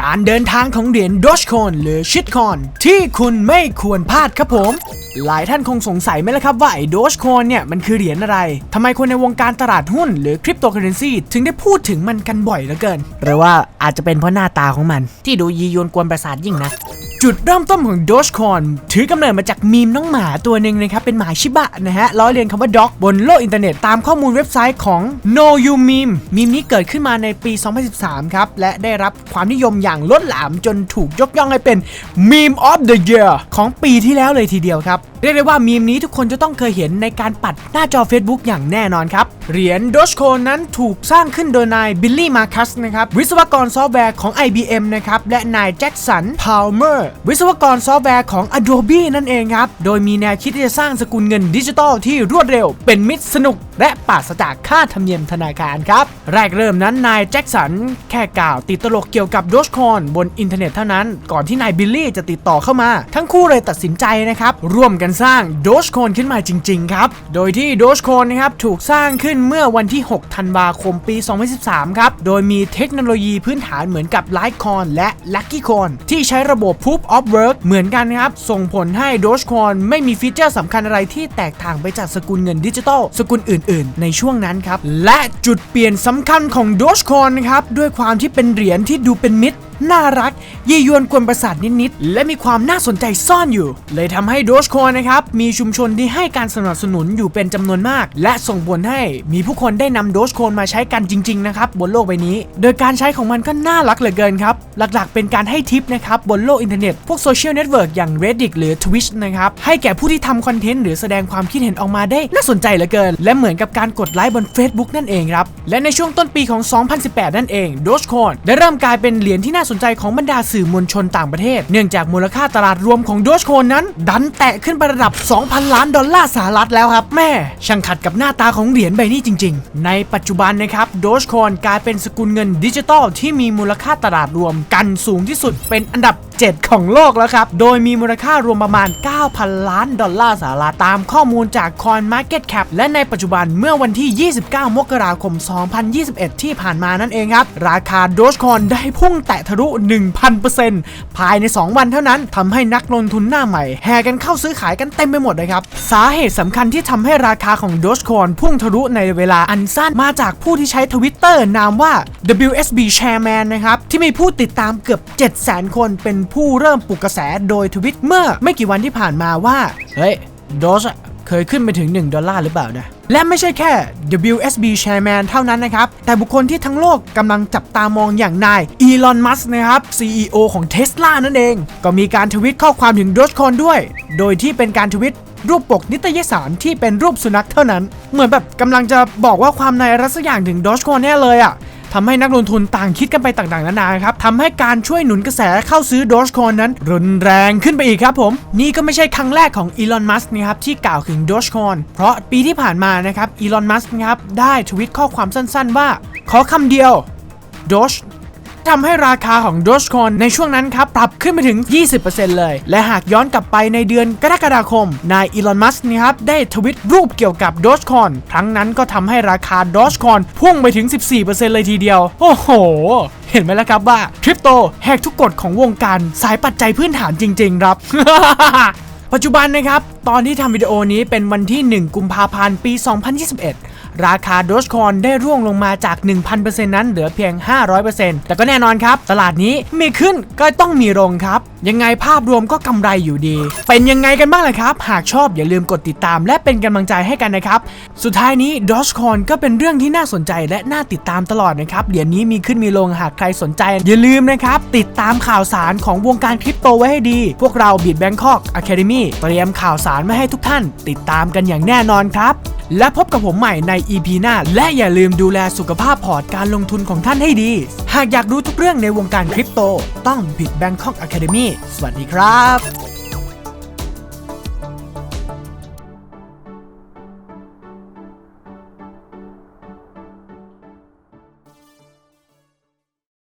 การเดินทางของเหรียญดอชคอนหรือชิทคอนที่คุณไม่ควรพลาดครับผม หลายท่านคงสงสัยไหมล่ะครับว่าไอ้ดอชคอนเนี่ยมันคือเหรียญอะไร ทำไมคนในวงการตลาดหุ้นหรือคริปโตเคอเรนซีถึงได้พูดถึงมันกันบ่อยเหลือเกิน หรือว่าอาจจะเป็นเพราะหน้าตาของมันที่ดูยียวนกวนประสาทยิ่งนะ จุดเริ่มต้นของ Dogecoin ถือกำเนิดมาจากมีมน้องหมาตัวหนึ่งนะครับเป็นหมาชิบะนะฮะล้อเลียนคำว่า dog บนโลกอินเทอร์เน็ตตามข้อมูลเว็บไซต์ของ No You Meme มีมนี้เกิดขึ้นมาในปี 2013 ครับ และได้รับความนิยมอย่างล้นหลามจนถูกยกย่องให้เป็น Meme of the Year ของปีที่แล้วเลยทีเดียวครับ เรียกได้ว่ามีมนี้ทุกคนจะต้องเคยเห็นในการปัดหน้าจอ Facebook อย่างแน่นอนครับ เหรียญ Dogecoin นั้นถูกสร้างขึ้นโดยนายบิลลี่มาคัสนะครับวิศวกรซอฟต์แวร์ของ IBM นะครับและนายแจ็คสันพาวเมอร์วิศวกรซอฟต์แวร์ของ Adobe นั่นเองครับโดยมีแนวคิดที่จะสร้างสกุลเงินดิจิทัลที่รวดเร็ว เป็นมิตรสนุก และปราศจากค่าธรรมเนียมธนาคารครับแรกเริ่มนั้นนายแจ็คสันแค่กล่าวติดตลกเกี่ยวกับ Dogecoin บนอินเทอร์เน็ตเท่านั้น ก่อนที่นายบิลลี่จะติดต่อเข้ามา ทั้งคู่เลยตัดสินใจนะครับ ร่วมกันสร้าง Dogecoin ขึ้นมาจริง ๆ ครับ โดยที่ Dogecoin นะครับถูกสร้างขึ้นเมื่อวันที่ 6 ธันวาคมปี 2013 ครับ โดยมีเทคโนโลยีพื้นฐานเหมือนกับ Litecoin และ Luckycoin ที่ใช้ระบบ Proof of Work เหมือนกันครับ ส่งผลให้ Dogecoin ไม่มีฟีเจอร์สำคัญอะไรที่แตกต่างไปจากสกุลเงินดิจิทัลสกุลอื่นๆ ในช่วงนั้นครับ และจุดเปลี่ยนสำคัญของ Dogecoin นครับ ด้วยความที่เป็นเหรียญที่ดูเป็นมิตร น่ารัก ยียวนกวนประสาทนิดๆ และมีความน่าสนใจซ่อนอยู่ เลยทำให้ Dogecoin นะครับมีชุมชนที่ให้การสนับสนุนอยู่เป็นจำนวนมาก และส่งผลให้มีผู้คนได้นำ Dogecoin มาใช้กันจริงๆนะครับบนโลกใบนี้ โดยการใช้ของมันก็น่ารักเหลือเกินครับ หลักๆ เป็นการให้ทิปนะครับบนโลกอินเทอร์เน็ตพวกโซเชียลเน็ตเวิร์กอย่าง Reddit หรือ Twitch นะครับให้แก่ผู้ที่ทำคอนเทนต์หรือแสดงความคิดเห็นออกมาได้น่าสนใจเหลือเกิน และเหมือนกับการกดไลค์บน Facebook นั่นเองครับและในช่วงต้นปีของ 2018 นั่นเอง Dogecoin ได้เริ่มกลายเป็นเหรียญที่น่าสนนใจของบรรดาสื่อมวลชนต่างประเทศ เนื่องจากมูลค่าตลาดรวมของ Dogecoin นั้น ดันแตะขึ้นไประดับ 2,000 ล้านดอลลาร์สหรัฐแล้วครับ แม่ช่างขัดกับหน้าตาของเหรียญใบนี้จริง ๆ ในปัจจุบันนะครับ Dogecoin กลายเป็นสกุลเงินดิจิตอลที่มีมูลค่าตลาดรวมกันสูงที่สุดเป็นอันดับ 7 ของโลกแล้วครับ โดยมีมูลค่ารวมประมาณ 9,000 ล้านดอลลาร์สหรัฐตามข้อมูลจาก Coin Market Cap และในปัจจุบันเมื่อวันที่ 29 มกราคม 2021 ที่ผ่านมานั่นเองครับ ราคา Dogecoin ได้พุ่งแตะทะลุ 1,000%ภายใน 2 วันเท่านั้นทำให้นักลงทุนหน้าใหม่ แห่กันเข้าซื้อขายกันเต็มไปหมดเลยครับ สาเหตุสำคัญที่ทำให้ราคาของ Dogecoin พุ่งทะลุในเวลาอันสั้นมาจากผู้ที่ใช้ Twitter นามว่า WSB Chairman นะครับ ที่มีผู้ติดตามเกือบ 700,000 คนเป็นผู้เริ่มปลุกกระแสโดยทวิตเมื่อไม่กี่วันที่ผ่านมาว่า เฮ้ยโดอะเคยขึ้นไปถึง 1 ดอลลาร์หรือเปล่านะและไม่ใช่แค่ WSB Chairman เท่านั้นนะครับ แต่บุคคลที่ทั้งโลกกำลังจับตามองอย่างนายอีลอน มัสนะครับ CEO ของ Tesla นั่นเอง ก็มีการทวิตข้อความถึง Dogecoin ด้วย โดยที่เป็นการทวิตรูปปกนิตยสารที่เป็นรูปสุนัขเท่านั้น เหมือนแบบกำลังจะบอกว่าความในรัสอย่างถึงด o g e c o คนแน่เลยอะ ทำให้นักลงทุนต่างคิดกันไปต่างๆนานาครับทำให้การช่วยหนุนกระแสเข้าซื้อ Dogecoin นั้น รุนแรงขึ้นไปอีกครับผม นี่ก็ไม่ใช่ครั้งแรกของอีลอนมัสก์นะครับที่กล่าวถึง Dogecoin เพราะปีที่ผ่านมานะครับอีลอนมัสก์นะครับได้ทวิตข้อความสั้นๆว่า ขอคำเดียว Doge ทำให้ราคาของ Dogecoin ในช่วงนั้นครับ ปรับขึ้นไปถึง 20%เลย และหากย้อนกลับไปในเดือนกรกฎาคม นายอีลอน มัสก์นะครับ ได้ทวิตรูปเกี่ยวกับ Dogecoin ครั้งนั้นก็ทำให้ราคา Dogecoin พุ่งไปถึง 14%เลยทีเดียว โอ้โหเห็นไหมล่ะครับว่าคริปโตแหกทุกกฎของวงการสายปัจจัยพื้นฐานจริง ๆ ครับ ปัจจุบันนะครับ ตอนที่ทำวิดีโอนี้เป็นวันที่ 1 กุมภาพันธ์ ปี 2021 ราคาดอชคอนได้ร่วงลงมาจาก 1,000%นั้นเหลือเพียง 500%แต่ก็แน่นอนครับ ตลาดนี้มีขึ้นก็ต้องมีลงครับ ยังไงภาพรวมก็กำไรอยู่ดี เป็นยังไงกันบ้างล่ะครับ หากชอบอย่าลืมกดติดตาม และเป็นกำลังใจให้กันนะครับ สุดท้ายนี้ Dogecoin ก็เป็นเรื่องที่น่าสนใจและน่าติดตามตลอดนะครับเหรียญนี้มีขึ้นมีลงหากใครสนใจ อย่าลืมนะครับ ติดตามข่าวสารของวงการคริปโตไว้ให้ดี พวกเรา Bit Bangkok Academy เตรียมข่าวสารมาให้ทุกท่าน ติดตามกันอย่างแน่นอนครับ และพบกับผมใหม่ใน EP หน้า และอย่าลืมดูแลสุขภาพพอร์ตการลงทุนของท่านให้ดี หากอยากรู้ทุกเรื่องในวงการคริปโต ต้อง Bit Bangkok Academy สวัสดีครับ